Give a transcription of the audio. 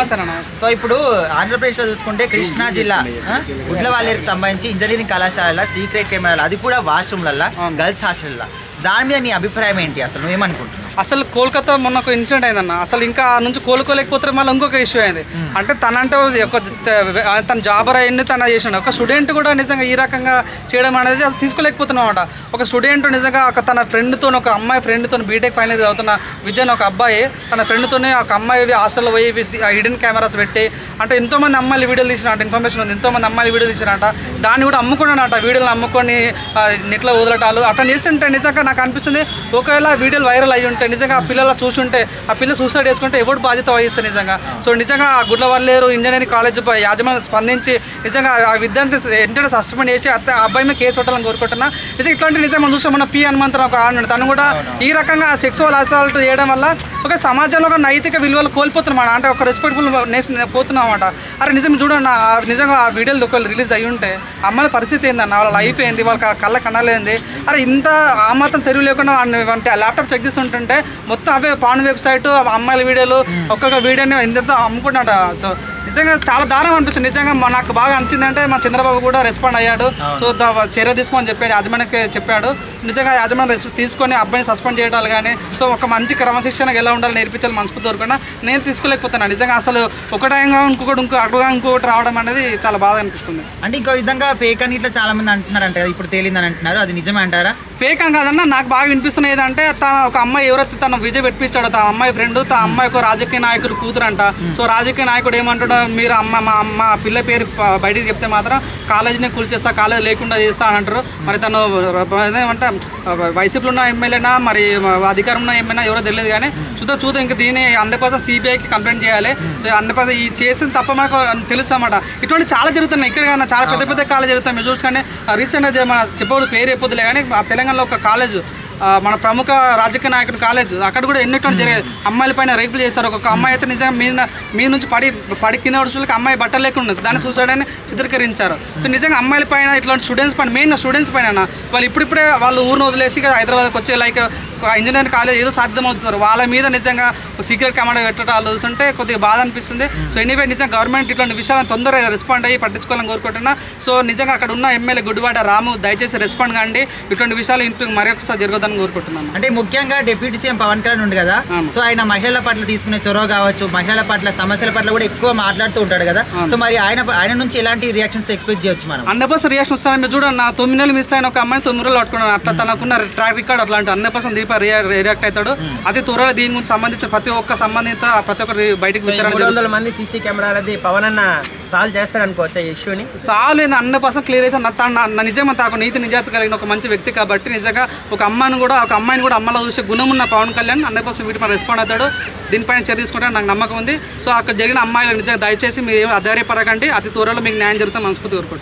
నమస్తే సో ఇప్పుడు ఆంధ్రప్రదేశ్లో చూసుకుంటే కృష్ణా జిల్లా గుడ్లవాలేరుకి సంబంధించి ఇంజనీరింగ్ కళాశాల సీక్రెట్ కెమెరాలు అది కూడా వాష్రూమ్లల్లో. గర్ల్స్ హాస్టల్లో. దాని మీద నీ అభిప్రాయం ఏంటి అసలు? నువ్వేమనుకుంటున్నావు? అసలు కోల్కతా మొన్న ఒక ఇన్సిడెంట్ అయిందన్న. అసలు ఇంకా ఆ నుంచి కోలుకోలేకపోతే మళ్ళీ ఇంకొక ఇష్యూ అయింది. అంటే తనంటే ఒక తన జాబర్ అయ్యింది తన చేసిండు. ఒక స్టూడెంట్ కూడా నిజంగా ఈ రకంగా చేయడం అనేది అది తీసుకోలేకపోతున్నాం అనమాట ఒక స్టూడెంట్ నిజంగా ఒక తన ఫ్రెండ్తో ఒక అమ్మాయి ఫ్రెండ్తో బీటెక్ ఫైనల్ చదువుతున్న విజయన్ ఒక అబ్బాయి తన ఫ్రెండ్తోనే ఒక అమ్మాయి హాస్టల్లో పోయి హిడెన్ కెమెరాస్ పెట్టి అంటే ఎంతోమంది అమ్మాయిలు వీడియోలు తీసినట్టు ఇన్ఫర్మేషన్ ఉంది. ఎంతోమంది అమ్మాయిలు వీడియోలు తీసినట్ట దాన్ని కూడా అమ్ముకున్నాడట వీడియోలు అమ్ముకొని నెట్లో వదలటాలు. అట్లా చేస్తుంటే నిజంగా నాకు అనిపిస్తుంది ఒకవేళ వీడియోలు వైరల్ అయ్యి ఉంటే నిజంగా ఆ పిల్లలు చూస్తుంటే ఆ పిల్లలు సూసైడ్ చేసుకుంటే ఎవడు బాధ్యత వహిస్తారు నిజంగా? సో నిజంగా ఆ గుడ్ల వల్లేరు ఇంజనీరింగ్ కాలేజ్ యాజమాన్యం స్పందించి నిజంగా ఆ విద్యార్థి వెంటనే సస్పెండ్ చేసి అత్త- ఆ అబ్బాయి మీద కేసు పెట్టాలని కోరుకుంటున్నా. నిజంగా ఇట్లాంటి నిజంగా మనం చూసాం మన పి హనుమంతరావు ఒక ఆడు తను కూడా ఈ రకంగా సెక్సువల్ అసాల్ట్ చేయడం వల్ల ఒక సమాజంలో ఒక నైతిక విలువలు కోల్పోతున్నాం అంటే ఒక రెస్పెక్ట్ఫుల్ నేషన్ పోతున్నాం అనమాట అరే నిజం చూడండి నిజంగా ఆ వీడియోలు ఒకవేళ రిలీజ్ అయ్యి ఉంటే అమ్మాయిల పరిస్థితి ఏందన్న వాళ్ళ లైఫ్ ఏంది? వాళ్ళ కళ్ళ కనాలేంది అరే ఇంత ఆ మాత్రం తెరువు లేకుండా అంటే ల్యాప్టాప్ చెక్ చేస్తుంటుంటే మొత్తం అవే పాన్ వెబ్సైట్ అమ్మాయిల వీడియోలు ఒక్కొక్క వీడియోని ఇంత అమ్ముకుంటాట సో నిజంగా చాలా దారుణం అనిపిస్తుంది. నిజంగా మా- నాకు బాగా అనిపించింది అంటే మా చంద్రబాబు కూడా రెస్పాండ్ అయ్యాడు. సో చర్య తీసుకోమని చెప్పాడు. యాజమాన్యకి చెప్పాడు. నిజంగా యాజమాన్యం రెస్ తీసుకొని అబ్బాయిని సస్పెండ్ చేయడాలు కానీ సో ఒక మంచి క్రమశిక్షణ ఎలా ఉండాలి నేర్పించాలి మనస్ఫూర్తి దొరకకుండా నేను తీసుకోలేకపోతున్నాను. నిజంగా అసలు ఒకటంగా ఇంకొకటి ఇంకో అడుగుగా ఇంకొకటి రావడం అనేది చాలా బాధ అనిపిస్తుంది. అంటే ఇంకో విధంగా ఫేక్ అని ఇట్లా చాలా మంది అంటున్నారంట కదా ఇప్పుడు తేలిందని అంటున్నారు. అది నిజమే అంటారా? ఫేక్ అని కాదన్నా నాకు బాగా వినిపిస్తున్నది ఏంటంటే తన ఒక అమ్మాయి ఎవరైతే తన విజయ్ పెట్టించాడో తన అమ్మాయి ఫ్రెండ్ తన అమ్మాయి ఒక రాజకీయ నాయకుడు కూతురంట. సో రాజకీయ నాయకుడు ఏమంటాడో మీరు అమ్మ మా అమ్మ పిల్ల పేరు బయటికి చెప్తే మాత్రం కాలేజీని కూల్చేస్తా కాలేజ్ లేకుండా చేస్తా అని అంటారు. మరి తను ఏమంటే వైసీపీలో ఉన్న ఎమ్మెల్యేనా మరి అధికారం ఉన్న ఎమ్మెల్యే ఎవరో తెలియదు కానీ చూద్దాం చూద్దాం. ఇంకా దీన్ని హండ్రెడ్ పర్సెంట్ సిబిఐకి కంప్లైంట్ చేయాలి. హండ్రెడ్ పర్సెంట్ ఈ చేసిన తప్ప మనకు తెలుసు అన్నమాట. ఇటువంటి చాలా జరుగుతున్నాయి. ఇక్కడ కానీ చాలా పెద్ద పెద్ద కాలేజ్ జరుగుతాయి మీరు చూసుకొని రీసెంట్గా మన చెప్పకూడదు పేరు చెప్పొద్దులే కానీ తెలంగాణలో ఒక కాలేజ్. మన ప్రముఖ రాజకీయ నాయకుడు కాలేజ్ అక్కడ కూడా ఎన్నికలు జరిగాయి. అమ్మాయిల పైన రేపులు చేస్తారు ఒక అమ్మాయి అయితే నిజంగా మీ మీ నుంచి పడి పడి కింద పడుచులకి అమ్మాయి బట్టలు లేకుండా దాన్ని సూసైడ్ అని చిత్రీకరించారు. సో నిజంగా అమ్మాయిల పైన ఇట్లాంటి స్టూడెంట్స్ పైన మెయిన్ స్టూడెంట్స్ పైన వాళ్ళు ఇప్పుడిప్పుడే వాళ్ళు ఊరిని వదిలేసి హైదరాబాద్కి వచ్చే లైక్ ఇంజనీరింగ్ కాలేజ్ ఏదో సాధ్యమవుతున్నారు వాళ్ళ మీద నిజంగా సీక్రెట్ కమాండ్ పెట్టడాలు చూస్తుంటే కొద్దిగా బాధ అనిపిస్తుంది. సో ఎనీవే నిజంగా గవర్నమెంట్ ఇట్లాంటి విషయాలను తొందరగా రెస్పాండ్ అయ్యి పట్టించుకోవాలని కోరుకుంటున్నా. సో నిజంగా అక్కడ ఉన్న ఎమ్మెల్యే గుడివాడ రాము దయచేసి రెస్పాండ్ కాండి. ఇటువంటి విషయాలు ఇంట్లో మరొకసారి జరగదని కోరుకుంటున్నాను. అంటే ముఖ్యంగా డిప్యూటీ సీఎం పవన్ కళ్యాణ్ ఉంది కదా. సో ఆయన మహిళల పట్ల తీసుకునే చొరవ కావచ్చు మహిళల పట్ల సమస్యల పట్ల కూడా ఎక్కువ మాట్లాడుతూ ఉంటాడు కదా. సో మరి ఆయన ఆయన నుంచి ఎలాంటి రియాక్షన్స్ ఎక్స్పెక్ట్ చేయొచ్చు మనం? హండ్రెడ్ పర్సెంట్ రియాక్షన్ వస్తాను మీరు చూడండి. నా తొమ్మిది నెలలు మిస్ అయిన ఒక అమ్మాయి తొమ్మిది రోజులు పట్టుకున్నాను. అట్లా తనకున్న ట్రాక్ రికార్డ్ అట్లాంటి హండ్రెడ్ పర్సెంట్ రియాక్ట్ అవుతాడు. అతి త్వరలో దీని గురించి సంబంధించిన ప్రతి ఒక్క సంబంధిత ప్రతి ఒక్కరు బయటకు వందల మంది సీసీ కెమెరాలది పవన్ అన్న సాల్వ్ చేస్తాడు అనుకోవచ్చు ఈ ఇష్యూని సాలు హండ్రెడ్ పర్సెంట్ క్లియర్ చేసాను నా తన నా నిజంగా తాకు నీతి నిజాత కలిగిన ఒక మంచి వ్యక్తి కాబట్టి నిజంగా ఒక అమ్మాయిని కూడా ఒక అమ్మాయిని కూడా అమ్మలో చూసే గుణం ఉన్న పవన్ కళ్యాణ్ హండ్రెడ్ పర్సెంట్ వీటిపై రెస్పాండ్ అవుతాడు. దీనిపైన చర్య తీసుకుంటే నాకు నమ్మకం ఉంది. సో అక్కడ జరిగిన అమ్మాయిలకు నిజంగా దయచేసి మీరు ఏం అధైర్యపడకండి. అతి త్వరలో మీకు న్యాయం జరుగుతుంది మనస్ఫూర్తి కోరుకుంటున్నాను.